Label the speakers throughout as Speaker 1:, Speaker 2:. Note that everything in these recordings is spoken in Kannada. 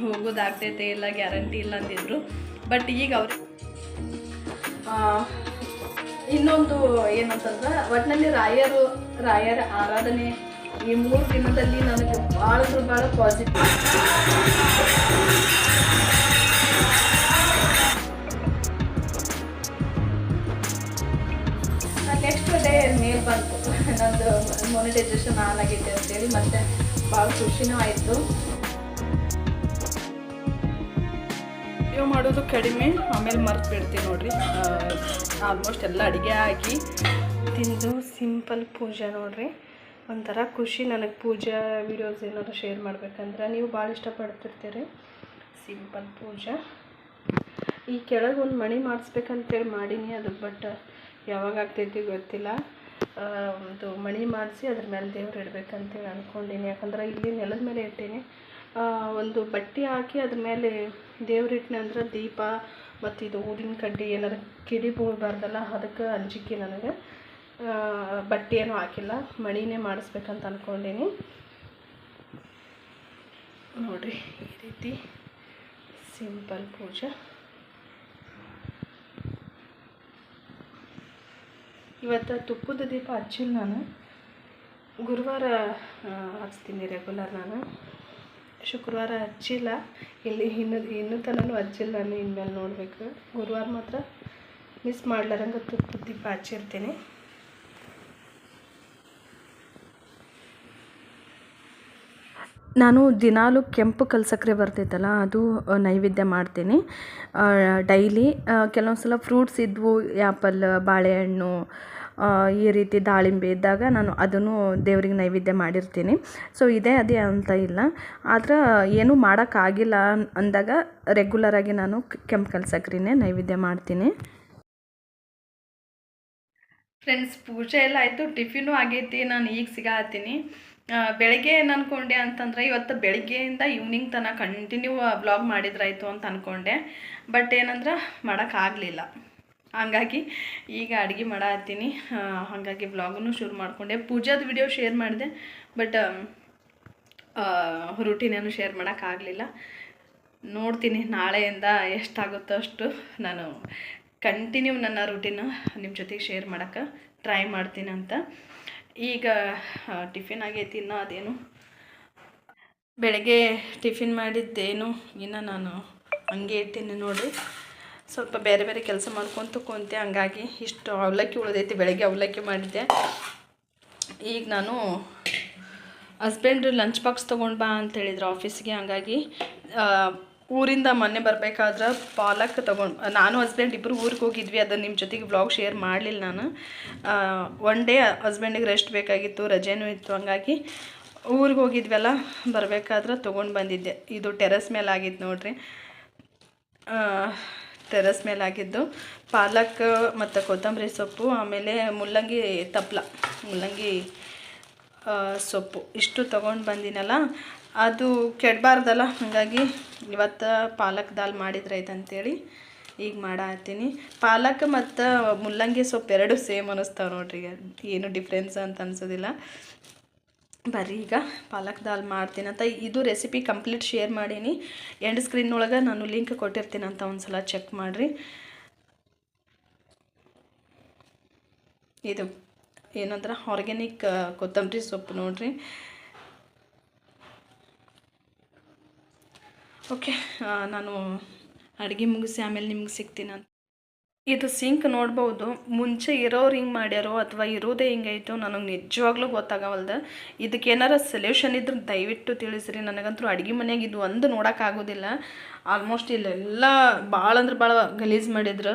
Speaker 1: ಹೋಗೋದಾಗ್ತೈತೆ, ಇಲ್ಲ ಗ್ಯಾರಂಟಿ ಇಲ್ಲ ಅಂದಿದ್ರು. ಬಟ್ ಈಗ ಅವ್ರು ಇನ್ನೊಂದು ಏನಂತಂದ್ರೆ ಒಟ್ಟಿನಲ್ಲಿ ರಾಯರು, ರಾಯರ ಆರಾಧನೆ ಈ ಮೂರು ದಿನದಲ್ಲಿ ನನಗೆ ಭಾಳ ಅಂದ್ರೆ ಭಾಳ ಪಾಸಿಟಿವ್ ನೆಕ್ಸ್ಟ್ ಡೇ ಮೇಲ್ ಬಂತು. ನಂದು ಮೊನಿಟೈಸೇಷನ್ ಆನ್ ಆಗೈತೆ ಅಂತೇಳಿ ಮತ್ತೆ ಭಾಳ ಖುಷಿನೂ ಆಯಿತು. ವಿಡಿಯೋ ಮಾಡೋದು ಕಡಿಮೆ, ಆಮೇಲೆ ಮರ್ತು ಬಿಡ್ತೀನಿ ನೋಡಿರಿ ಆಲ್ಮೋಸ್ಟ್ ಎಲ್ಲ ಅಡುಗೆ ಆಗಿ ತಿಂದು ಸಿಂಪಲ್ ಪೂಜೆ ನೋಡಿರಿ. ಒಂಥರ ಖುಷಿ ನನಗೆ ಪೂಜಾ ವಿಡಿಯೋಸ್ ಏನಾದ್ರು ಶೇರ್ ಮಾಡ್ಬೇಕಂದ್ರೆ ನೀವು ಭಾಳ ಇಷ್ಟಪಡ್ತಿರ್ತೀರಿ. ಸಿಂಪಲ್ ಪೂಜೆ. ಈ ಕೆಳಗೆ ಒಂದು ಮಣಿ ಮಾಡಿಸ್ಬೇಕಂತೇಳಿ ಮಾಡೀನಿ ಅದು ಬಟ್ ಯಾವಾಗ ಆಗ್ತೈತಿ ಗೊತ್ತಿಲ್ಲ. ಒಂದು ಮಣಿ ಮಾಡಿಸಿ ಅದ್ರ ಮೇಲೆ ದೇವ್ರು ಇಡಬೇಕಂತೇಳಿ ಅಂದ್ಕೊಂಡೀನಿ ಯಾಕಂದ್ರೆ ಇಲ್ಲಿ ನೆಲದ ಮೇಲೆ ಇಟ್ಟೀನಿ. ಒಂದು ಬಟ್ಟೆ ಹಾಕಿ ಅದ್ರ ಮೇಲೆ ದೇವ್ರು ಇಟ್ಟನೆ ಅಂದ್ರೆ ದೀಪ ಮತ್ತು ಇದು ಊದಿನ ಕಡ್ಡಿ ಏನಾದ್ರು ಕಿಡಿ ಅದಕ್ಕೆ ಅಂಜಿಕೆ ನನಗೆ. ಬಟ್ಟೆ ಏನೂ ಹಾಕಿಲ್ಲ, ಮಣಿನೇ ಮಾಡಿಸ್ಬೇಕಂತ ಅಂದ್ಕೊಂಡೀನಿ ನೋಡಿರಿ, ಈ ರೀತಿ ಸಿಂಪಲ್ ಪೂಜೆ. ಇವತ್ತು ತುಪ್ಪದ ದೀಪ ಹಚ್ಚಿಲ್ಲ ನಾನು. ಗುರುವಾರ ಹಚ್ತೀನಿ ರೆಗ್ಯುಲರ್ ನಾನು. ಶುಕ್ರವಾರ ಹಚ್ಚಿಲ್ಲ ಇಲ್ಲಿ ಇನ್ನು, ಇನ್ನೂ ತನೂ ಹಚ್ಚಿಲ್ಲ ನಾನು ಇನ್ಮೇಲೆ ನೋಡಬೇಕು. ಗುರುವಾರ ಮಾತ್ರ ಮಿಸ್ ಮಾಡ್ಲಾರಂಗೆ ತುಪ್ಪ ದೀಪ ಹಚ್ಚಿರ್ತೀನಿ ನಾನು ದಿನಾಲು ಕೆಂಪು ಕಲ್ಸಕ್ರೆ ಬರ್ತೈತಲ್ಲ, ಅದು ನೈವೇದ್ಯ ಮಾಡ್ತೀನಿ. ಡೈಲಿ ಕೆಲವೊಂದು ಸಲ ಫ್ರೂಟ್ಸ್ ಇದ್ವು, ಆ್ಯಪಲ್, ಬಾಳೆಹಣ್ಣು ಈ ರೀತಿ ದಾಳಿಂಬೆ ಇದ್ದಾಗ ನಾನು ಅದನ್ನು ದೇವ್ರಿಗೆ ನೈವೇದ್ಯ ಮಾಡಿರ್ತೀನಿ. ಸೊ ಇದೇ, ಅದೇ ಅಂತ ಇಲ್ಲ. ಆದ್ರೆ ಏನೂ ಮಾಡೋಕ್ಕಾಗಿಲ್ಲ ಅಂದಾಗ ರೆಗ್ಯುಲರಾಗಿ ನಾನು ಕೆಂಪು ಕಲ್ಸಕ್ರಿನೇ ನೈವೇದ್ಯ ಮಾಡ್ತೀನಿ. ಫ್ರೆಂಡ್ಸ್ ಪೂಜೆ ಎಲ್ಲ ಆಯಿತು, ಟಿಫಿನು ಆಗೈತಿ, ನಾನು ಈಗ ಸಿಗತ್ತೀನಿ ಬೆಳಗ್ಗೆ ಏನು ಅಂದ್ಕೊಂಡೆ ಅಂತಂದ್ರೆ ಇವತ್ತು ಬೆಳಗ್ಗೆಯಿಂದ ಈವ್ನಿಂಗ್ ತನಕ ಕಂಟಿನ್ಯೂ ವ್ಲಾಗ್ ಮಾಡಿದ್ರಾಯ್ತು ಅಂತ ಅಂದ್ಕೊಂಡೆ ಬಟ್ ಏನಂದ್ರೆ ಮಾಡೋಕ್ಕಾಗಲಿಲ್ಲ. ಹಂಗಾಗಿ ಈಗ ಅಡುಗೆ ಮಾಡತ್ತೀನಿ ಹಾಗಾಗಿ ವ್ಲಾಗನ್ನು ಶುರು ಮಾಡಿಕೊಂಡೆ. ಪೂಜಾದ ವಿಡಿಯೋ ಶೇರ್ ಮಾಡಿದೆ ಬಟ್ ರೂಟೀನೇನು ಶೇರ್ ಮಾಡೋಕ್ಕಾಗಲಿಲ್ಲ ನೋಡ್ತೀನಿ ನಾಳೆಯಿಂದ ಎಷ್ಟಾಗುತ್ತೋ ಅಷ್ಟು ನಾನು ಕಂಟಿನ್ಯೂ ನನ್ನ ರೂಟೀನ್ ನಿಮ್ಮ ಜೊತೆಗೆ ಶೇರ್ ಮಾಡೋಕ್ಕೆ ಟ್ರೈ ಮಾಡ್ತೀನಿ ಅಂತ. ಈಗ ಟಿಫಿನ್ ಆಗೈತಿ ಇನ್ನು ಅದೇನು? ಬೆಳಗ್ಗೆ ಟಿಫಿನ್ ಮಾಡಿದ್ದೇನು, ಇನ್ನು ನಾನು ಹಂಗೆ ಇಟ್ಟೀನಿ ನೋಡಿರಿ. ಸ್ವಲ್ಪ ಬೇರೆ ಬೇರೆ ಕೆಲಸ ಮಾಡ್ಕೊತ ಕುಂತೆ ಹಂಗಾಗಿ ಇಷ್ಟು ಅವಲಕ್ಕಿ ಉಳಿದೈತಿ, ಬೆಳಗ್ಗೆ ಅವಲಕ್ಕಿ ಮಾಡಿದ್ದೆ. ಈಗ ನಾನು ಹಸ್ಬೆಂಡ್ ಲಂಚ್ ಬಾಕ್ಸ್ ತೊಗೊಂಡು ಬಾ ಅಂತ ಹೇಳಿದ್ರು ಆಫೀಸ್ಗೆ ಹಂಗಾಗಿ ಊರಿಂದ ಮೊನ್ನೆ ಬರಬೇಕಾದ್ರೆ ಪಾಲಕ್ ತೊಗೊಂಡು, ನಾನು ಹಸ್ಬೆಂಡ್ ಇಬ್ಬರು ಊರಿಗೆ ಹೋಗಿದ್ವಿ, ಅದನ್ನು ನಿಮ್ಮ ಜೊತೆಗೆ ಬ್ಲಾಗ್ ಶೇರ್ ಮಾಡಲಿಲ್ಲ ನಾನು. ಒನ್ ಡೇ ಹಸ್ಬೆಂಡಿಗೆ ರೆಸ್ಟ್ ಬೇಕಾಗಿತ್ತು, ರಜೆನೂ ಇತ್ತು, ಹಂಗಾಗಿ ಊರಿಗೆ ಹೋಗಿದ್ವಲ್ಲ, ಬರಬೇಕಾದ್ರೆ ತೊಗೊಂಡು ಬಂದಿದ್ದೆ. ಇದು ಟೆರೆಸ್ ಮೇಲೆ ಆಗಿತ್ತು ನೋಡ್ರಿ. ಟೆರೆಸ್ ಮೇಲೆ ಆಗಿದ್ದು ಪಾಲಕ್ ಮತ್ತು ಕೊತ್ತಂಬರಿ ಸೊಪ್ಪು, ಆಮೇಲೆ ಮುಲ್ಲಂಗಿ ತಪ್ಪಲ ಮುಲ್ಲಂಗಿ ಸೊಪ್ಪು. ಇಷ್ಟು ತೊಗೊಂಡು ಬಂದಿನಲ್ಲ, ಅದು ಕೆಡಬಾರ್ದಲ್ಲ, ಹಾಗಾಗಿ ಇವತ್ತು ಪಾಲಕ್ ದಾಲ್ ಮಾಡಿದ್ರೈತೆ ಅಂತೇಳಿ ಈಗ ಮಾಡತ್ತೀನಿ. ಪಾಲಕ್ ಮತ್ತು ಮುಲ್ಲಂಗಿ ಸೊಪ್ಪು ಎರಡು ಸೇಮ್ ಅನ್ನಿಸ್ತಾವೆ ನೋಡ್ರಿ, ಏನು ಡಿಫ್ರೆನ್ಸ್ ಅಂತ ಅನ್ಸೋದಿಲ್ಲ. ಬರ್ರಿ, ಈಗ ಪಾಲಕ್ ದಾಲ್ ಮಾಡ್ತೀನಿ ಅಂತ. ಇದು ರೆಸಿಪಿ ಕಂಪ್ಲೀಟ್ ಶೇರ್ ಮಾಡೀನಿ. ಎಂಡ್ ಸ್ಕ್ರೀನ್ ಒಳಗೆ ನಾನು ಲಿಂಕ್ ಕೊಟ್ಟಿರ್ತೀನಿ ಅಂತ ಒಂದ್ಸಲ ಚೆಕ್ ಮಾಡಿರಿ. ಇದು, ಏನಂದ್ರೆ ಆರ್ಗ್ಯಾನಿಕ್ ಕೊತ್ತಂಬರಿ ಸೊಪ್ಪು ನೋಡಿರಿ. ಓಕೆ ನಾನು ಅಡುಗೆ ಮುಗಿಸಿ ಆಮೇಲೆ ನಿಮ್ಗೆ ಸಿಗ್ತೀನಿ ಅಂತ. ಇದು ಸಿಂಕ್ ನೋಡ್ಬೋದು. ಮುಂಚೆ ಇರೋರು ಹಿಂಗೆ ಮಾಡ್ಯಾರೋ ಅಥವಾ ಇರೋದೇ ಹಿಂಗೈತೋ ನನಗೆ ನಿಜವಾಗ್ಲೂ ಗೊತ್ತಾಗವಲ್ದು. ಇದಕ್ಕೆ ಏನಾರ ಸೊಲ್ಯೂಷನ್ ಇದ್ರೆ ದಯವಿಟ್ಟು ತಿಳಿಸ್ರಿ. ನನಗಂತೂ ಅಡುಗೆ ಮನೆಯಾಗ ಇದು ಒಂದು ನೋಡೋಕ್ಕಾಗೋದಿಲ್ಲ ಆಲ್ಮೋಸ್ಟ್ ಇಲ್ಲೆಲ್ಲ ಭಾಳ ಅಂದ್ರೆ ಭಾಳ ಗಲೀಜು ಮಾಡಿದ್ರು.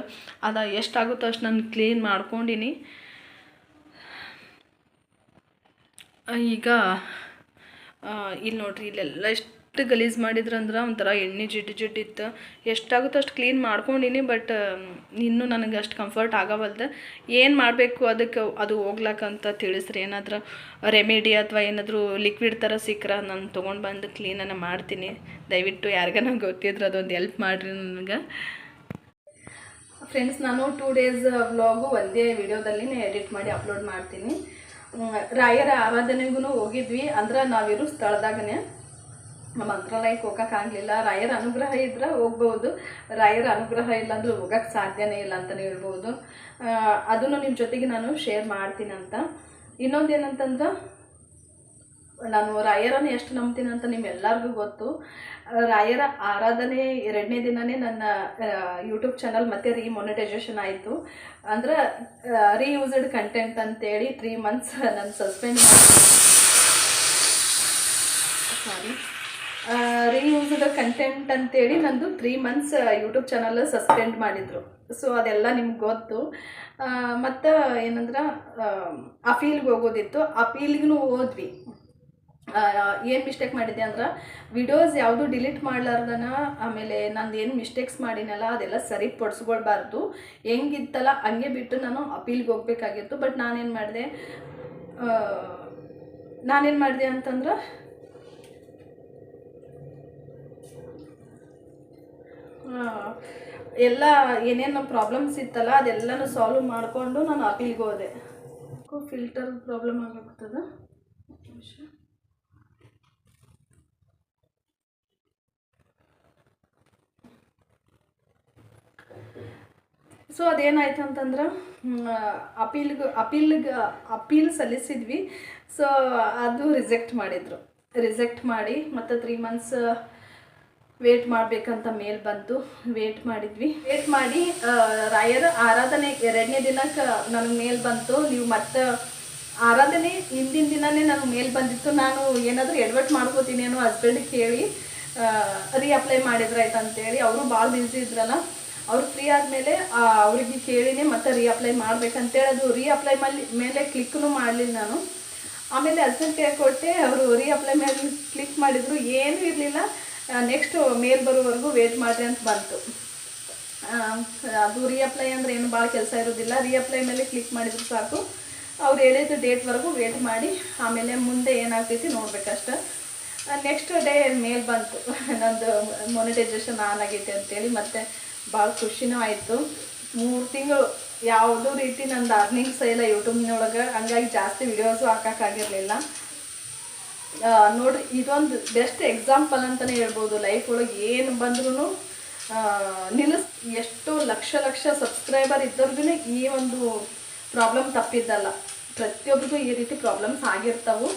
Speaker 1: ಅದು ಎಷ್ಟಾಗುತ್ತೋ ಅಷ್ಟು ನಾನು ಕ್ಲೀನ್ ಮಾಡ್ಕೊಂಡಿನಿ. ಈಗ ಇಲ್ಲಿ ನೋಡ್ರಿ, ಇಲ್ಲೆಲ್ಲ ಎಷ್ಟು ಗಲೀಜು ಮಾಡಿದ್ರಂದ್ರೆ ಒಂಥರ ಎಣ್ಣೆ ಜಿಡ್ಡು ಜಿಡ್ಡು ಇತ್ತು. ಎಷ್ಟಾಗುತ್ತೋ ಅಷ್ಟು ಕ್ಲೀನ್ ಮಾಡ್ಕೊಂಡಿನಿ ಬಟ್ ಇನ್ನೂ ನನಗೆ ಅಷ್ಟು ಕಂಫರ್ಟ್ ಆಗವಲ್ದು. ಏನು ಮಾಡಬೇಕು ಅದಕ್ಕೆ ಅದು ಹೋಗ್ಲಕ್ಕಂತ ತಿಳಿಸ್ರಿ. ಏನಾದರೂ ರೆಮಿಡಿ ಅಥವಾ ಏನಾದರೂ ಲಿಕ್ವಿಡ್ ಥರ ಸಿಕ್ಕರೆ ನಾನು ತೊಗೊಂಡು ಬಂದು ಕ್ಲೀನನ್ನು ಮಾಡ್ತೀನಿ. ದಯವಿಟ್ಟು ಯಾರಿಗಾನ ಗೊತ್ತಿದ್ರೆ ಅದೊಂದು ಹೆಲ್ಪ್ ಮಾಡಿರಿ ನನಗೆ. ಫ್ರೆಂಡ್ಸ್ ನಾನು ಟೂ ಡೇಸ್ ವ್ಲಾಗು ಒಂದೇ ವಿಡಿಯೋದಲ್ಲಿನೇ ಎಡಿಟ್ ಮಾಡಿ ಅಪ್ಲೋಡ್ ಮಾಡ್ತೀನಿ. ರಾಯರ ಆರಾಧನೆಗೂ ಹೋಗಿದ್ವಿ. ಅಂದ್ರೆ ನಾವಿರೋ ಸ್ಥಳದಾಗನೇ. ಮಂತ್ರಾಲಯಕ್ಕೆ ಹೋಗೋಕ್ಕಾಗಲಿಲ್ಲ ರಾಯರ ಅನುಗ್ರಹ ಇದ್ರೆ ಹೋಗ್ಬೋದು. ರಾಯರ ಅನುಗ್ರಹ ಇಲ್ಲ ಅಂದ್ರೆ ಹೋಗಕ್ಕೆ ಸಾಧ್ಯನೇ ಇಲ್ಲ ಅಂತಲೇ ಹೇಳ್ಬೋದು. ಅದನ್ನು ನಿಮ್ಮ ಜೊತೆಗೆ ನಾನು ಶೇರ್ ಮಾಡ್ತೀನಿ ಅಂತ. ಇನ್ನೊಂದು ಏನಂತಂದ್ರೆ, ನಾನು ರಾಯರನ್ನು ಎಷ್ಟು ನಂಬ್ತೀನಿ ಅಂತ ನಿಮ್ಮೆಲ್ಲರಿಗೂ ಗೊತ್ತು. ರಾಯರ ಆರಾಧನೆ ಎರಡನೇ ದಿನವೇ ನನ್ನ ಯೂಟ್ಯೂಬ್ ಚಾನಲ್ ಮತ್ತೆ ರೀಮೊನಿಟೈಸೇಷನ್ ಆಯಿತು. ಅಂದ್ರೆ ರೀಯೂಸ್ಡ್ ಕಂಟೆಂಟ್ ಅಂತೇಳಿ ತ್ರೀ ಮಂತ್ಸ್ ನಾನು ಸಸ್ಪೆಂಡ್ ಸಾರಿ ರೀಯೂಸ್ಡ್ ಕಂಟೆಂಟ್ ಅಂತೇಳಿ ನಂದು three months YouTube channel suspend ಮಾಡಿದರು. ಸೊ ಅದೆಲ್ಲ ನಿಮ್ಗೆ ಗೊತ್ತು. ಮತ್ತು ಏನಂದ್ರೆ ಅಪೀಲ್ಗೆ ಹೋಗೋದಿತ್ತು. ಅಪೀಲ್ಗೂ ಹೋದ್ವಿ. ಏನು ಮಿಸ್ಟೇಕ್ ಮಾಡಿದ್ದೆ ಅಂದ್ರೆ ವಿಡಿಯೋಸ್ ಯಾವುದು ಡಿಲೀಟ್ ಮಾಡ್ಲಾರ್ದನ, ಆಮೇಲೆ ನಂದು ಏನು ಮಿಸ್ಟೇಕ್ಸ್ ಮಾಡಿನಲ್ಲ, ಅದೆಲ್ಲ ಸರಿ ಪಡಿಸ್ಕೊಳ್ಬಾರ್ದು. ಹೆಂಗಿತ್ತಲ್ಲ, ಹಂಗೆ ಬಿಟ್ಟು ನಾನು ಅಪೀಲ್ಗೆ ಹೋಗ್ಬೇಕಾಗಿತ್ತು. ಬಟ್ ನಾನೇನು ಮಾಡಿದೆ ನಾನೇನು ಮಾಡಿದೆ ಅಂತಂದ್ರೆ ಎಲ್ಲ ಏನೇನು ಪ್ರಾಬ್ಲಮ್ಸ್ ಇತ್ತಲ್ಲ ಅದೆಲ್ಲನೂ ಸಾಲ್ವ್ ಮಾಡಿಕೊಂಡು ನಾನು ಅಪೀಲ್ಗೆ ಹೋದೆ. ಫಿಲ್ಟರ್ ಪ್ರಾಬ್ಲಮ್ ಆಗಾಗ್ತದ ನಿಮಿಷ. ಸೊ ಅದೇನಾಯ್ತು ಅಂತಂದ್ರೆ ಅಪೀಲ್ಗೆ ಅಪೀಲ್ಗೆ ಅಪೀಲ್ ಸಲ್ಲಿಸಿದ್ವಿ. ಸೊ ಅದು ರಿಜೆಕ್ಟ್ ಮಾಡಿದರು. ರಿಜೆಕ್ಟ್ ಮಾಡಿ ಮತ್ತು ತ್ರೀ ಮಂತ್ಸ್ ವೇಟ್ ಮಾಡಬೇಕಂತ ಮೇಲ್ ಬಂತು. ವೇಟ್ ಮಾಡಿದ್ವಿ. ವೇಟ್ ಮಾಡಿ ರಾಯರ ಆರಾಧನೆ ಎರಡನೇ ದಿನಕ್ಕೆ ನನಗೆ ಮೇಲ್ ಬಂತು. ನೀವು ಮತ್ತೆ ಆರಾಧನೆ ಹಿಂದಿನ ದಿನನೇ ನನಗೆ ಮೇಲ್ ಬಂದಿತ್ತು. ನಾನು ಏನಾದರೂ ಎಡ್ವರ್ಟ್ ಮಾಡ್ಕೋತೀನಿ ಅನ್ನೋ ಹಸ್ಬೆಂಡಿಗೆ ಕೇಳಿ ರೀಅಪ್ಲೈ ಮಾಡಿದ್ರಾಯ್ತು ಅಂತೇಳಿ. ಅವರು ಭಾಳ ಬ್ಯುಸಿ ಇದ್ರಲ್ಲ. ಅವ್ರು ಫ್ರೀ ಆದಮೇಲೆ ಅವ್ರಿಗೆ ಕೇಳಿನೇ ಮತ್ತೆ ರೀಅಪ್ಲೈ ಮಾಡ್ಬೇಕಂತೇಳಿ ಅದು ರೀ ಅಪ್ಲೈ ಮಾಡಿ ಮೇಲೆ ಕ್ಲಿಕ್ನು ಮಾಡಲಿಲ್ಲ ನಾನು. ಆಮೇಲೆ ಹಸ್ಬೆಂಡ್ ಕೇಳ್ಕೊಟ್ಟೆ ಅವರು ರೀಅಪ್ಲೈ ಮೇಲೆ ಕ್ಲಿಕ್ ಮಾಡಿದ್ರು. ಏನೂ ಇರಲಿಲ್ಲ. ನೆಕ್ಸ್ಟ್ ಮೇಲ್ ಬರೋವರೆಗೂ ವೇಟ್ ಮಾಡಿರಿ ಅಂತ ಬಂತು. ಅದು ರೀಅಪ್ಲೈ ಅಂದರೆ ಏನು ಭಾಳ ಕೆಲಸ ಇರೋದಿಲ್ಲ. ರೀಅಪ್ಲೈ ಮೇಲೆ ಕ್ಲಿಕ್ ಮಾಡಿದ್ರು ಸಾಕು. ಅವ್ರು ಹೇಳಿದ ಡೇಟ್ವರೆಗೂ ವೇಟ್ ಮಾಡಿ, ಆಮೇಲೆ ಮುಂದೆ ಏನಾಗ್ತೈತಿ ನೋಡ್ಬೇಕಷ್ಟೆ ನೆಕ್ಸ್ಟ್ ಡೇ ಮೇಲ್ ಬಂತು. ನಂದು ಮೊನಿಟೈಸೇಷನ್ ಆನ್ ಆಗೈತೆ ಅಂತೇಳಿ ಮತ್ತು ಭಾಳ ಖುಷಿನೂ ಆಯಿತು. ಮೂರು ತಿಂಗಳು ಯಾವುದೂ ರೀತಿ ನಂದು ಅರ್ನಿಂಗ್ಸ್ ಇಲ್ಲ ಯೂಟ್ಯೂಬ್ನೊಳಗೆ ಹಂಗಾಗಿ ಜಾಸ್ತಿ ವಿಡಿಯೋಸು ಹಾಕೋಕ್ಕಾಗಿರಲಿಲ್ಲ ನೋಡ್ರಿ, ಇದೊಂದು ಬೆಸ್ಟ್ ಎಕ್ಸಾಂಪಲ್ ಅಂತಲೇ ಹೇಳ್ಬೋದು. ಲೈಫ್ ಒಳಗೆ ಏನು ಬಂದ್ರೂ ನಿಲ್ಲಿಸ್ ಎಷ್ಟು ಲಕ್ಷ ಲಕ್ಷ ಸಬ್ಸ್ಕ್ರೈಬರ್ ಇದ್ದವ್ರಿಗೂ ಈ ಒಂದು ಪ್ರಾಬ್ಲಮ್ ತಪ್ಪಿದ್ದಲ್ಲ. ಪ್ರತಿಯೊಬ್ಬರಿಗೂ ಈ ರೀತಿ ಪ್ರಾಬ್ಲಮ್ಸ್ ಆಗಿರ್ತಾವು.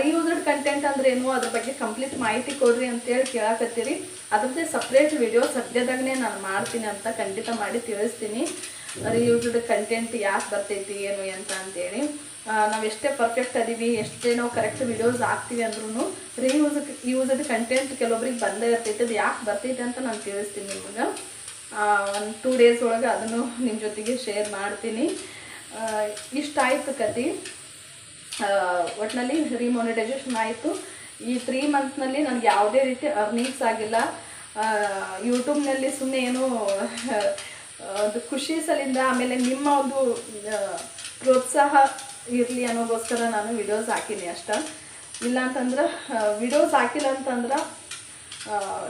Speaker 1: ರೀಯೂಸ್ಡ್ ಕಂಟೆಂಟ್ ಅಂದ್ರೆ ಏನು ಅದ್ರ ಬಗ್ಗೆ ಕಂಪ್ಲೀಟ್ ಮಾಹಿತಿ ಕೊಡ್ರಿ ಅಂತೇಳಿ ಕೇಳಾಕತ್ತೀರಿ. ಅದ್ರದ್ದೇ ಸಪ್ರೇಟ್ ವಿಡಿಯೋ ಸದ್ಯದಾಗನೇ ನಾನು ಮಾಡ್ತೀನಿ ಅಂತ ಖಂಡಿತ ಮಾಡಿ ತಿಳಿಸ್ತೀನಿ. ರೀಯೂಸ್ಡ್ ಕಂಟೆಂಟ್ ಯಾಕೆ ಬರ್ತೈತಿ, ಏನು ಅಂತ ಅಂತೇಳಿ. ನಾವು ಎಷ್ಟೇ ಪರ್ಫೆಕ್ಟ್ ಅದೀವಿ, ಎಷ್ಟೇ ನಾವು ಕರೆಕ್ಟ್ ವಿಡಿಯೋಸ್ ಹಾಕ್ತೀವಿ ಅಂದ್ರೂ ರೀಯೂಸ್ ಯೂಸಡ್ ಕಂಟೆಂಟ್ ಕೆಲವೊಬ್ರಿಗೆ ಬಂದೇ ಇರ್ತೈತೆ, ಅದು ಯಾಕೆ ಬರ್ತೈತೆ ಅಂತ ನಾನು ತಿಳಿಸ್ತೀನಿ ನಿಮಗೆ. ಒಂದು ಟೂ ಡೇಸ್ ಒಳಗೆ ಅದನ್ನು ನಿಮ್ಮ ಜೊತೆಗೆ ಶೇರ್ ಮಾಡ್ತೀನಿ. ಇಷ್ಟು ಇಷ್ಟ ಕತಿ ಒಟ್ಟಿನಲ್ಲಿ ರಿಮೋನಿಟೈಸೇಷನ್ ಆಯಿತು. ಈ ತ್ರೀ ಮಂತ್ನಲ್ಲಿ ನನಗೆ ಯಾವುದೇ ರೀತಿ ಅರ್ನಿಂಗ್ಸ್ ಆಗಿಲ್ಲ. ಯೂಟ್ಯೂಬ್ನಲ್ಲಿ ಸುಮ್ಮನೆ ಏನು ಒಂದು ಖುಷಿ ಸಲಿಂದ ಆಮೇಲೆ ನಿಮ್ಮ ಒಂದು ಪ್ರೋತ್ಸಾಹ ಇರಲಿ ಅನ್ನೋಗೋಸ್ಕರ ನಾನು ವಿಡಿಯೋಸ್ ಹಾಕೀನಿ ಅಷ್ಟ. ಇಲ್ಲ ಅಂತಂದ್ರೆ ವಿಡಿಯೋಸ್ ಹಾಕಿಲ್ಲ ಅಂತಂದ್ರೆ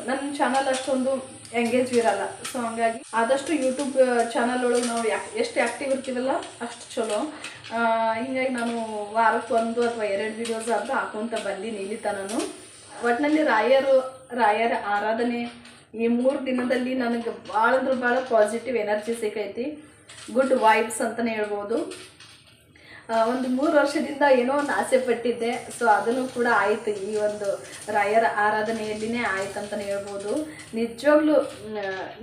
Speaker 1: ನನ್ನ ಚಾನಲ್ ಅಷ್ಟೊಂದು ಎಂಗೇಜ್ ಇರಲ್ಲ. ಸೊ ಹಂಗಾಗಿ ಆದಷ್ಟು ಯೂಟ್ಯೂಬ್ ಚಾನಲ್ ಒಳಗೆ ನಾವು ಎಷ್ಟು ಆ್ಯಕ್ಟಿವ್ ಇರ್ತೀವಲ್ಲ, ಅಷ್ಟು ಚಲೋ. ಹೀಗಾಗಿ ನಾನು ವಾರಕ್ಕೆ ಒಂದು ಅಥವಾ ಎರಡು ವಿಡಿಯೋಸ್ ಆದರೂ ಹಾಕೊಂತ ಬಂದೀನಿ ಇಲ್ಲಿ ತನೂ ಒಟ್ಟಿನಲ್ಲಿ ರಾಯರು, ರಾಯರ ಆರಾಧನೆ ಈ ಮೂರು ದಿನದಲ್ಲಿ ನನಗೆ ಭಾಳ ಅಂದ್ರೆ ಭಾಳ ಪಾಸಿಟಿವ್ ಎನರ್ಜಿ ಸಿಕ್ಕೈತಿ ಗುಡ್ ವೈಬ್ಸ್ ಅಂತಲೇ ಹೇಳ್ಬೋದು. ಒಂದು ಮೂರು ವರ್ಷದಿಂದ ಏನೋ ಒಂದು ಆಸೆ ಪಟ್ಟಿದ್ದೆ. ಸೊ ಅದನ್ನು ಕೂಡ ಆಯಿತು. ಈ ಒಂದು ರಾಯರ ಆರಾಧನೆಯಲ್ಲಿನೇ ಆಯ್ತು ಅಂತಲೇ ಹೇಳ್ಬೋದು. ನಿಜವಾಗ್ಲೂ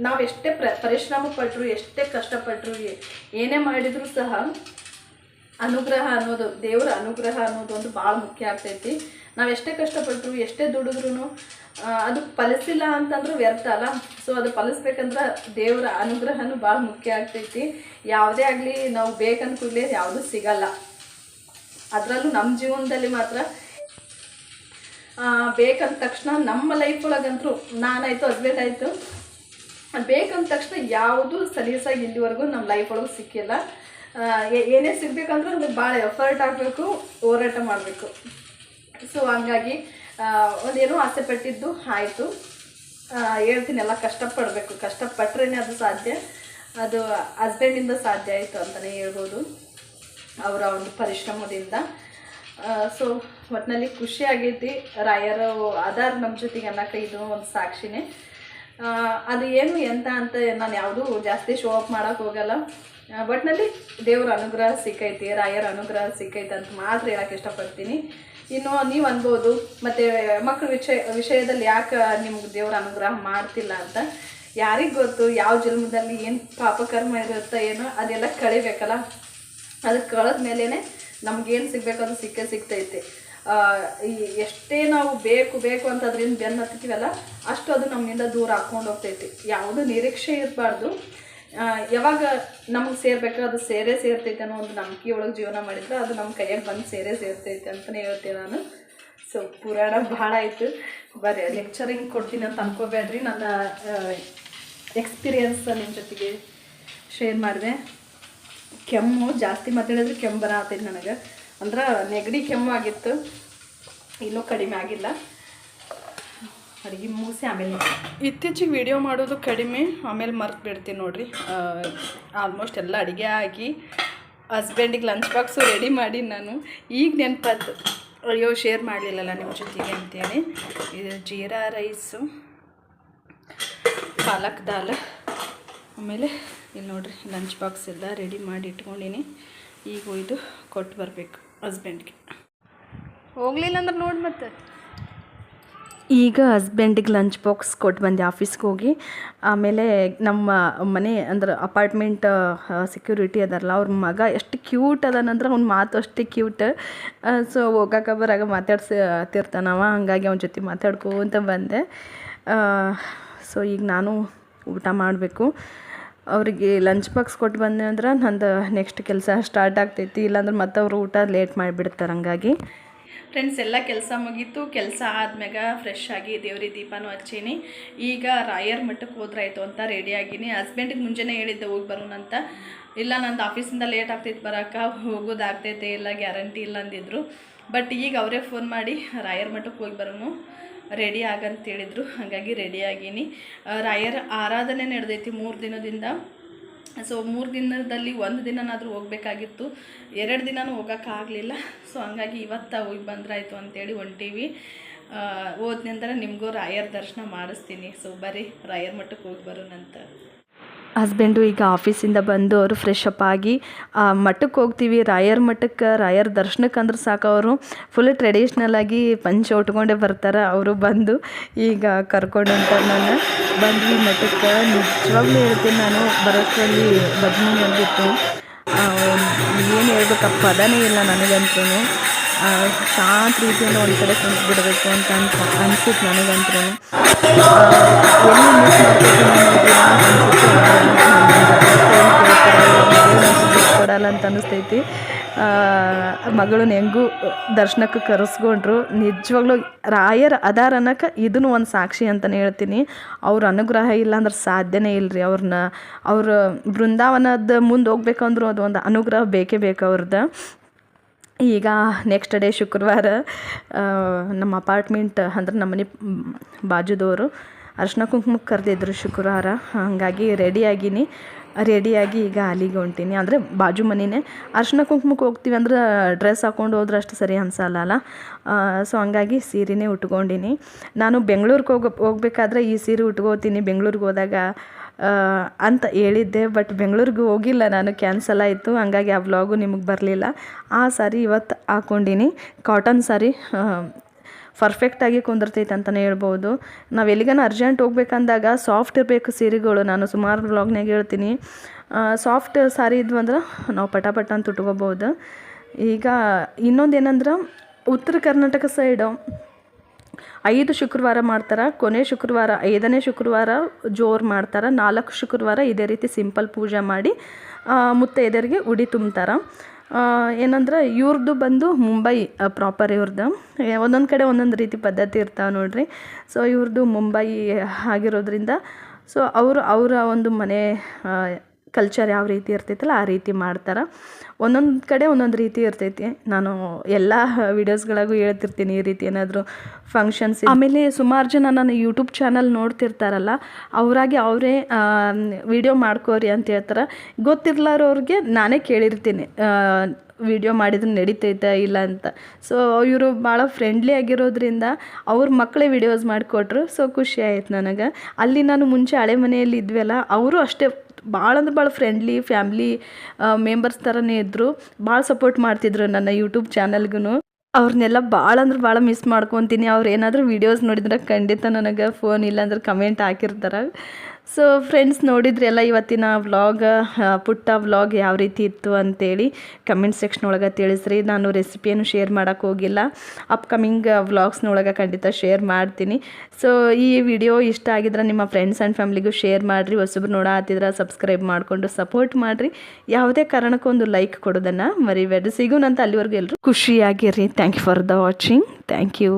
Speaker 1: ನಾವು ಎಷ್ಟೇ ಪ್ರ, ಪರಿಶ್ರಮ ಪಟ್ಟರು ಎಷ್ಟೇ ಕಷ್ಟಪಟ್ಟರು ಏನೇ ಮಾಡಿದರೂ ಸಹ ಅನುಗ್ರಹ ಅನ್ನೋದು, ದೇವರ ಅನುಗ್ರಹ ಅನ್ನೋದು ಒಂದು ಭಾಳ ಮುಖ್ಯ ಆಗ್ತೈತಿ. ನಾವು ಎಷ್ಟೇ ಕಷ್ಟಪಟ್ಟರು ಎಷ್ಟೇ ದುಡಿದ್ರೂ ಅದು ಫಲಿಸಿಲ್ಲ ಅಂತಂದ್ರೆ ವ್ಯರ್ಥ ಅಲ್ಲ. ಸೊ ಅದು ಫಲಿಸ್ಬೇಕಂದ್ರೆ ದೇವರ ಅನುಗ್ರಹನೂ ಭಾಳ ಮುಖ್ಯ ಆಗ್ತೈತಿ. ಯಾವುದೇ ಆಗಲಿ ನಾವು ಬೇಕಂದ ಕೂಡಲೇ ಯಾವುದೂ ಸಿಗಲ್ಲ. ಅದರಲ್ಲೂ ನಮ್ಮ ಜೀವನದಲ್ಲಿ ಮಾತ್ರ ಬೇಕಂದ ತಕ್ಷಣ ನಮ್ಮ ಲೈಫ್ ಒಳಗಂತೂ ನಾನಾಯಿತು ಹಸ್ಬೆಂಡ್ ಆಯಿತು. ಬೇಕಂದ ತಕ್ಷಣ ಯಾವುದು ಸಲೀಸಾಗಿ ಇಲ್ಲಿವರೆಗೂ ನಮ್ಮ ಲೈಫ್ ಒಳಗೆ ಸಿಕ್ಕಿಲ್ಲ. ಏನೇ ಸಿಗಬೇಕಂದ್ರೆ ಅದು ಭಾಳ ಎಫರ್ಟ್ ಆಗಬೇಕು, ಹೋರಾಟ ಮಾಡಬೇಕು. ಸೊ ಹಂಗಾಗಿ ಒಂದೇನೋ ಆಸೆ ಪಟ್ಟಿದ್ದು ಆಯಿತು. ಹೇಳ್ತೀನಿ ಎಲ್ಲ ಕಷ್ಟಪಡಬೇಕು ಕಷ್ಟಪಟ್ರೇ ಅದು ಸಾಧ್ಯ. ಅದು ಹಸ್ಬೆಂಡಿಂದ ಸಾಧ್ಯ ಆಯಿತು ಅಂತಲೇ ಹೇಳ್ಬೋದು. ಅವರ ಒಂದು ಪರಿಶ್ರಮದಿಂದ. ಸೊ ಒಟ್ಟಿನಲ್ಲಿ ಖುಷಿ ಆಗೈತಿ. ರಾಯರ ಅದಾರ ನಮ್ಮ ಜೊತೆಗೆ ಅನ್ನಕ್ಕೆ ಇದು ಒಂದು ಸಾಕ್ಷಿನೇ. ಅದು ಏನು, ಎಂತ ಅಂತ ನಾನು ಯಾವುದೂ ಜಾಸ್ತಿ ಶೋ ಅಪ್ ಮಾಡೋಕೆ ಹೋಗಲ್ಲ. ಒಟ್ಟಿನಲ್ಲಿ ದೇವ್ರ ಅನುಗ್ರಹ ಸಿಕ್ಕೈತಿ, ರಾಯರ ಅನುಗ್ರಹ ಸಿಕ್ಕೈತೆ ಅಂತ ಮಾತ್ರ ಹೇಳಕ್ಕೆ ಇಷ್ಟಪಡ್ತೀನಿ. ಇನ್ನು ನೀವು ಅನ್ಬೋದು, ಮತ್ತು ಮಕ್ಕಳ ವಿಷಯ, ವಿಷಯದಲ್ಲಿ ಯಾಕೆ ನಿಮ್ಗೆ ದೇವ್ರ ಅನುಗ್ರಹ ಮಾಡ್ತಿಲ್ಲ ಅಂತ ಯಾರಿಗೆ ಗೊತ್ತು, ಯಾವ ಜನ್ಮದಲ್ಲಿ ಏನು ಪಾಪಕರ್ಮ ಇರುತ್ತೆ ಏನೋ ಅದೆಲ್ಲ ಕಳಿಬೇಕಲ್ಲ? ಅದು ಕಳೆದ ಮೇಲೇ ನಮ್ಗೇನು ಸಿಗ್ಬೇಕು ಅದು ಸಿಕ್ಕೇ ಸಿಗ್ತೈತೆ. ಎಷ್ಟೇ ನಾವು ಬೇಕು ಬೇಕು ಅಂತ ಅದ್ರಿಂದ ಬೆನ್ನು ಅಷ್ಟು ಅದು ನಮ್ಮಿಂದ ದೂರ ಹಾಕ್ಕೊಂಡು ಹೋಗ್ತೈತಿ. ಯಾವುದು ನಿರೀಕ್ಷೆ ಇರಬಾರ್ದು. ಯಾವಾಗ ನಮಗೆ ಸೇರ್ಬೇಕು? ಅದು ಸೇರೆ ಸೇರ್ತೈತೆ ಅನ್ನೋ ಒಂದು ನಂಬಿಕೆ ಒಳಗೆ ಜೀವನ ಮಾಡಿದ್ರೆ ಅದು ನಮ್ಮ ಕೈಯಾಗೆ ಬಂದು ಸೇರೆ ಸೇರ್ತೈತೆ ಅಂತಲೇ ಹೇಳ್ತೀನಿ ನಾನು. ಸೊ ಪುರಾಣ ಭಾಳ ಆಯಿತು. ಬರೀ ಲೆಕ್ಚರಿಂಗ್ ಕೊಡ್ತೀನಿ ಅಂತ ಅನ್ಕೋಬೇಡ್ರಿ ನನ್ನ ಎಕ್ಸ್ಪೀರಿಯನ್ಸ್ ನಿಮ್ಮ ಜೊತೆಗೆ ಶೇರ್ ಮಾಡಿದೆ. ಕೆಮ್ಮು ಜಾಸ್ತಿ ಮಾತಾಡಿದ್ರೆ ಕೆಮ್ಮು ಬರ ನನಗೆ. ಅಂದ್ರೆ ನೆಗಡಿ ಕೆಮ್ಮು ಆಗಿತ್ತು. ಇನ್ನೂ ಕಡಿಮೆ ಆಗಿಲ್ಲ. ಅಡುಗೆ ಮುಗಿಸಿ ಆಮೇಲೆ ಇತ್ತೀಚೆಗೆ ವಿಡಿಯೋ ಮಾಡೋದು ಕಡಿಮೆ, ಆಮೇಲೆ ಮರ್ತು ಬಿಡ್ತೀನಿ ನೋಡಿರಿ. ಆಲ್ಮೋಸ್ಟ್ ಎಲ್ಲ ಅಡುಗೆ ಆಗಿ ಹಸ್ಬೆಂಡಿಗೆ ಲಂಚ್ ಬಾಕ್ಸು ರೆಡಿ ಮಾಡಿ ನಾನು. ಈಗ ನೆನಪಾತು, ಅಯ್ಯೋ ಶೇರ್ ಮಾಡಲಿಲ್ಲಲ್ಲ ನಿಮ್ಮ ಜೊತೆಗೆ ಅಂತೇಳಿ. ಇದು ಜೀರಾ ರೈಸು, ಪಾಲಕ್ ದಾಲ್. ಆಮೇಲೆ ಇಲ್ಲಿ ನೋಡಿರಿ ಲಂಚ್ ಬಾಕ್ಸ್ ಎಲ್ಲ ರೆಡಿ ಮಾಡಿ ಇಟ್ಕೊಂಡಿನಿ. ಈಗ ಒಯ್ದು ಕೊಟ್ಟು ಬರಬೇಕು ಹಸ್ಬೆಂಡ್ಗೆ ಹೋಗ್ಲಿಲ್ಲ ಅಂದ್ರೆ ನೋಡಿ ಮತ್ತೆ. ಈಗ ಹಸ್ಬೆಂಡಿಗೆ ಲಂಚ್ ಬಾಕ್ಸ್ ಕೊಟ್ಟು ಬಂದೆ ಆಫೀಸ್ಗೆ ಹೋಗಿ. ಆಮೇಲೆ ನಮ್ಮ ಮನೆ ಅಂದ್ರೆ ಅಪಾರ್ಟ್ಮೆಂಟ್ ಸೆಕ್ಯೂರಿಟಿ ಅದಾರಲ್ಲ, ಅವ್ರ ಮಗ ಎಷ್ಟು ಕ್ಯೂಟ್ ಅದಾನಂದ್ರೆ ಅವ್ನ ಮಾತು ಅಷ್ಟೇ ಕ್ಯೂಟ್ ಸೊ ಹೋಗಾಕ ಬರಾಗ ಮಾತಾಡ್ಸಿರ್ತಾನವ ಹಂಗಾಗಿ ಅವನ ಜೊತೆ ಮಾತಾಡ್ಕೊಂತ ಬಂದೆ. ಸೊ ಈಗ ನಾನು ಊಟ ಮಾಡಬೇಕು. ಅವರಿಗೆ ಲಂಚ್ ಬಾಕ್ಸ್ ಕೊಟ್ಟು ಬಂದೆ ಅಂದ್ರೆ ನಂದು ನೆಕ್ಸ್ಟ್ ಕೆಲಸ ಸ್ಟಾರ್ಟ್ ಆಗ್ತೈತಿ, ಇಲ್ಲಾಂದ್ರೆ ಮತ್ತೆ ಅವರು ಊಟ ಲೇಟ್ ಮಾಡಿಬಿಡ್ತಾರೆ ಹಂಗಾಗಿ. ಫ್ರೆಂಡ್ಸ್ ಎಲ್ಲ ಕೆಲಸ ಮುಗೀತು. ಕೆಲಸ ಆದ್ಮ್ಯಾಗ ಫ್ರೆಶ್ ಆಗಿ ದೇವ್ರಿ ದೀಪನೂ ಹಚ್ಚೀನಿ. ಈಗ ರಾಯರ್ ಮಠಕ್ಕೆ ಹೋದ್ರಾಯ್ತು ಅಂತ ರೆಡಿ ಆಗಿನಿ. ಹಸ್ಬೆಂಡಿಗೆ ಮುಂಜಾನೆ ಹೇಳಿದ್ದೆ, ಹೋಗಿ ಬರೋಣ ಅಂತ. ಇಲ್ಲ, ನಂದು ಆಫೀಸಿಂದ ಲೇಟ್ ಆಗ್ತಿತ್ತು ಬರೋಕೆ. ಹೋಗೋದಾಗ್ತೈತೆ ಇಲ್ಲ ಗ್ಯಾರಂಟಿ ಇಲ್ಲ ಅಂದಿದ್ರು. ಬಟ್ ಈಗ ಅವರೇ ಫೋನ್ ಮಾಡಿ, ರಾಯರ್ ಮಠಕ್ಕೆ ಹೋಗಿ ಬರೋನು ರೆಡಿ ಆಗಂತ ಹೇಳಿದ್ರು. ಹಾಗಾಗಿ ರೆಡಿ ಆಗೀನಿ. ರಾಯರ ಆರಾಧನೆ ನಡೆದೈತಿ ಮೂರು ದಿನದಿಂದ. ಸೊ ಮೂರು ದಿನದಲ್ಲಿ ಒಂದು ದಿನನಾದರೂ ಹೋಗ್ಬೇಕಾಗಿತ್ತು. ಎರಡು ದಿನನೂ ಹೋಗೋಕ್ಕಾಗಲಿಲ್ಲ ಸೊ ಹಂಗಾಗಿ ಇವತ್ತು ಹೋಗಿ ಬಂದ್ರಾಯ್ತು ಅಂತೇಳಿ ಹೊಂಟೀವಿ. ಹೋದ ನಂತರ ನಿಮಗೂ ರಾಯರ್ ದರ್ಶನ ಮಾಡಿಸ್ತೀನಿ. ಸೊ ಬರೀ ರಾಯರ್ ಮಠಕ್ಕೆ ಹೋಗಿ ಬರೋಣಂತ. ಹಸ್ಬೆಂಡು ಈಗ ಆಫೀಸಿಂದ ಬಂದು ಅವರು ಫ್ರೆಶ್ ಅಪ್ ಆಗಿ ಮಠಕ್ಕೆ ಹೋಗ್ತೀವಿ. ರಾಯರ್ ಮಠಕ್ಕೆ, ರಾಯರ್ ದರ್ಶನಕ್ಕೆ ಅಂದ್ರೆ ಸಾಕು ಅವರು. ಫುಲ್ ಟ್ರೆಡಿಷ್ನಲ್ ಆಗಿ ಪಂಚ ಉಟ್ಕೊಂಡೇ ಬರ್ತಾರೆ ಅವರು ಬಂದು. ಈಗ ಕರ್ಕೊಂಡು ಹೊಂಟಾರ ನಾನು. ಬಂದ್ವಿ ಮಠಕ್ಕೆ. ನಿಜವಾಗ್ಲೂ ಹೇಳ್ತೀನಿ ನಾನು, ಬರೋಷ್ಟರಲ್ಲಿ ಬದ್ಮೂನಿ ಬಂದಿತ್ತು ಏನು ಹೇಳ್ಬೇಕಪ್ಪ ಪದನೇ ಇಲ್ಲ ನನಗಂತೂ ಶಾಂತ ರೀತಿಯಿಂದ ಒಂದು ಕಡೆ ಬಿಡಬೇಕು ಅಂತ ಅನ್ಸ ಅನ್ಸುತ್ತೆ ನನಗಂತೂ ಕೊಡಲ್ಲ ಅಂತ ಅನಿಸ್ತೈತಿ ಮಗಳನ್ನ ಹೆಂಗೂ ದರ್ಶನಕ್ಕೆ ಕರೆಸ್ಕೊಂಡ್ರು. ನಿಜವಾಗ್ಲೂ ರಾಯರ್ ಅದಾರ ಅನ್ನಕ್ಕೆ ಇದನ್ನು ಒಂದು ಸಾಕ್ಷಿ ಅಂತಲೇ ಹೇಳ್ತೀನಿ. ಅವ್ರ ಅನುಗ್ರಹ ಇಲ್ಲ ಅಂದ್ರೆ ಸಾಧ್ಯನೇ ಇಲ್ಲ ರೀ ಅವ್ರನ್ನ ಅವ್ರ ಬೃಂದಾವನದ ಮುಂದೆ ಹೋಗ್ಬೇಕಂದ್ರೂ ಅದು ಒಂದು ಅನುಗ್ರಹ ಬೇಕೇ ಬೇಕು ಅವ್ರದ್ದು ಈಗ ನೆಕ್ಸ್ಟ್ ಡೇ ಶುಕ್ರವಾರ ನಮ್ಮ ಅಪಾರ್ಟ್ಮೆಂಟ್ ಅಂದ್ರೆ ನಮ್ಮ ಮನೆ ಬಾಜುದವರು ಅರ್ಶಿನ ಕುಂಕುಮಕ್ಕೆ ಕರೆದಿದ್ರು ಶುಕ್ರವಾರ. ಹಾಗಾಗಿ ರೆಡಿಯಾಗೀನಿ ರೆಡಿಯಾಗಿ ಈಗ ಅಲ್ಲಿಗೆ ಹೊಂಟೀನಿ. ಅಂದರೆ ಬಾಜು ಮನೆಯೇ ಅರ್ಶಿನ ಕುಂಕುಮಕ್ಕೆ ಹೋಗ್ತೀವಿ ಅಂದ್ರೆ ಡ್ರೆಸ್ ಹಾಕ್ಕೊಂಡು ಹೋದ್ರೆ ಅಷ್ಟು ಸರಿ ಅನ್ಸಲ್ಲ ಸೊ ಹಂಗಾಗಿ ಸೀರೆನೇ ಉಟ್ಕೊಂಡಿನಿ. ನಾನು ಬೆಂಗಳೂರಿಗೆ ಹೋಗ, ಹೋಗ್ಬೇಕಾದ್ರೆ ಈ ಸೀರೆ ಉಟ್ಕೋತೀನಿ. ಬೆಂಗ್ಳೂರಿಗೆ ಹೋದಾಗ ಅಂತ ಹೇಳಿದ್ದೆ ಬಟ್ ಬೆಂಗಳೂರಿಗೆ ಹೋಗಿಲ್ಲ ನಾನು ಕ್ಯಾನ್ಸಲ್ ಆಯಿತು. ಹಂಗಾಗಿ ಆ ವ್ಲಾಗು ನಿಮಗೆ ಬರಲಿಲ್ಲ. ಆ ಸಾರಿ ಇವತ್ತು ಹಾಕ್ಕೊಂಡೀನಿ ಕಾಟನ್ ಸಾರಿ ಪರ್ಫೆಕ್ಟಾಗಿ ಕುಂದಿರ್ತೈತೆ ಅಂತಲೇ ಹೇಳ್ಬೋದು. ನಾವು ಎಲ್ಲಿಗಾನ ಅರ್ಜೆಂಟ್ ಹೋಗ್ಬೇಕಂದಾಗ ಸಾಫ್ಟ್ ಇರಬೇಕು ಸೀರೆಗಳು. ನಾನು ಸುಮಾರು ವ್ಲಾಗ್ನಾಗ ಹೇಳ್ತೀನಿ. ಸಾಫ್ಟ್ ಸಾರಿ ಇದ್ವು ಅಂದ್ರೆ ನಾವು ಪಟ ಪಟ ಅಂತ ಉಟ್ಕೋಬೋದು. ಈಗ ಇನ್ನೊಂದು ಏನಂದ್ರೆ, ಉತ್ತರ ಕರ್ನಾಟಕ ಸೈಡು ಐದು ಶುಕ್ರವಾರ ಮಾಡ್ತಾರೆ, ಕೊನೆ ಶುಕ್ರವಾರ, ಐದನೇ ಶುಕ್ರವಾರ ಜೋರು ಮಾಡ್ತಾರೆ, ನಾಲ್ಕು ಶುಕ್ರವಾರ ಇದೇ ರೀತಿ ಸಿಂಪಲ್ ಪೂಜೆ ಮಾಡಿ ಮುತ್ತೈದೆಯರಿಗೆ ಉಡಿ ತುಂಬ್ತಾರೆ. ಏನಂದ್ರೆ ಇವ್ರದ್ದು ಬಂದು ಮುಂಬೈ ಪ್ರಾಪರ್ ಇವ್ರದ್ದು ಒಂದೊಂದು ಕಡೆ ಒಂದೊಂದು ರೀತಿ ಪದ್ಧತಿ ಇರ್ತಾವೆ ನೋಡ್ರಿ. ಸೊ ಇವ್ರದ್ದು ಮುಂಬೈ ಆಗಿರೋದ್ರಿಂದ ಸೊ ಅವರು ಅವರ ಒಂದು ಮನೆ ಕಲ್ಚರ್ ಯಾವ ರೀತಿ ಇರ್ತೈತಲ್ಲ ಆ ರೀತಿ ಮಾಡ್ತಾರೆ. ಒಂದೊಂದು ಕಡೆ ಒಂದೊಂದು ರೀತಿ ಇರ್ತೈತಿ. ನಾನು ಎಲ್ಲ ವೀಡಿಯೋಸ್ಗಳಿಗೂ ಹೇಳ್ತಿರ್ತೀನಿ ಈ ರೀತಿ ಏನಾದರೂ ಫಂಕ್ಷನ್ಸ್ ಆಮೇಲೆ ಸುಮಾರು ಜನ ನಾನು ಯೂಟ್ಯೂಬ್ ಚಾನಲ್ ನೋಡ್ತಿರ್ತಾರಲ್ಲ, ಅವರಾಗಿ ಅವರೇ ವಿಡಿಯೋ ಮಾಡ್ಕೋರಿ ಅಂತ ಹೇಳ್ತಾರೆ. ಗೊತ್ತಿರ್ಲಾರವ್ರಿಗೆ ನಾನೇ ಕೇಳಿರ್ತೀನಿ ವಿಡಿಯೋ ಮಾಡಿದ್ರೆ ನಡೀತೈತೆ ಇಲ್ಲ ಅಂತ. ಸೊ ಇವರು ಭಾಳ ಫ್ರೆಂಡ್ಲಿ ಆಗಿರೋದ್ರಿಂದ ಅವ್ರ ಮಕ್ಕಳೇ ವಿಡಿಯೋಸ್ ಮಾಡಿಕೊಟ್ರು. ಸೊ ಖುಷಿ ಆಯ್ತು ನನಗೆ. ಅಲ್ಲಿ ನಾನು ಮುಂಚೆ ಹಳೆ ಮನೆಯಲ್ಲಿ ಇದ್ವಲ್ಲ, ಅವರು ಅಷ್ಟೇ ಭಾಳ ಅಂದ್ರೆ ಭಾಳ ಫ್ರೆಂಡ್ಲಿ ಫ್ಯಾಮ್ಲಿ ಮೆಂಬರ್ಸ್ ಥರನೇ ಇದ್ದರು ಭಾಳ ಸಪೋರ್ಟ್ ಮಾಡ್ತಿದ್ರು ನನ್ನ ಯೂಟ್ಯೂಬ್ ಚಾನಲ್ಗೂ ಅವ್ರನ್ನೆಲ್ಲ ಭಾಳ ಅಂದ್ರೆ ಭಾಳ ಮಿಸ್ ಮಾಡ್ಕೊತೀನಿ. ಅವ್ರು ಏನಾದರೂ ವೀಡಿಯೋಸ್ ನೋಡಿದ್ರೆ ಖಂಡಿತ ನನಗೆ ಫೋನ್ ಇಲ್ಲಾಂದ್ರೆ ಕಮೆಂಟ್ ಹಾಕಿರ್ತಾರೆ. ಸೊ ಫ್ರೆಂಡ್ಸ್ ನೋಡಿದ್ರೆಲ್ಲ ಇವತ್ತಿನ ವ್ಲಾಗ್ ಪುಟ್ಟ ವ್ಲಾಗ್ ಯಾವ ರೀತಿ ಇತ್ತು ಅಂತೇಳಿ ಕಮೆಂಟ್ ಸೆಕ್ಷನ್ ಒಳಗೆ ತಿಳಿಸ್ರಿ. ನಾನು ರೆಸಿಪಿಯನ್ನು ಶೇರ್ ಮಾಡೋಕ್ಕೆ ಹೋಗಿಲ್ಲ. ಅಪ್ಕಮಿಂಗ್ ವ್ಲಾಗ್ಸ್ನೊಳಗೆ ಖಂಡಿತ ಶೇರ್ ಮಾಡ್ತೀನಿ. ಸೊ ಈ ವಿಡಿಯೋ ಇಷ್ಟ ಆಗಿದ್ರೆ ನಿಮ್ಮ ಫ್ರೆಂಡ್ಸ್ ಆ್ಯಂಡ್ ಫ್ಯಾಮಿಲಿಗೂ ಶೇರ್ ಮಾಡಿರಿ. ಹೊಸಬ್ರು ನೋಡತ್ತಿದ್ರೆ ಸಬ್ಸ್ಕ್ರೈಬ್ ಮಾಡಿಕೊಂಡು ಸಪೋರ್ಟ್ ಮಾಡಿರಿ. ಯಾವುದೇ ಕಾರಣಕ್ಕೂ ಒಂದು ಲೈಕ್ ಕೊಡೋದನ್ನು ಮರಿಬೇಡ್ರಿ. ಸಿಗೋಣಂತ ಅಲ್ಲಿವರೆಗೂ ಎಲ್ಲರೂ ಖುಷಿಯಾಗಿರಿ thank you for the watching thank you